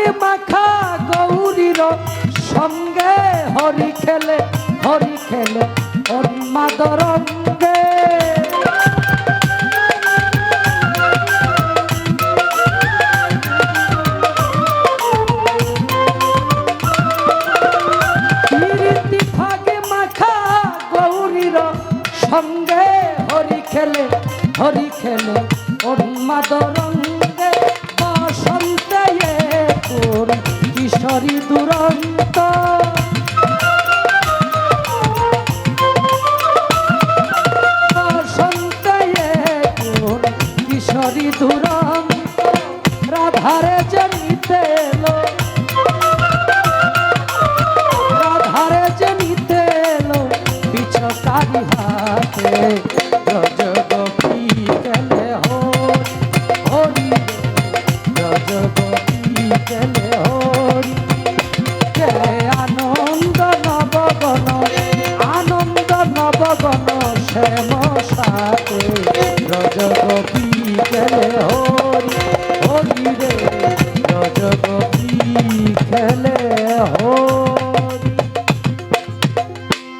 ভাগে মাখা গৌরীর সঙ্গে হরি খেলে হরি খেলে উন্মাদরঙ্গে সঙ্গে হরি খেলে হরি খেলে উন্মাদ কিশোরী দুরন্ত। কিশোরী দুরন্ত। রাধারে জন্মিতে সাথে রজগোপী খেলে হরি হরি রে। রজগোপী খেলে হরি?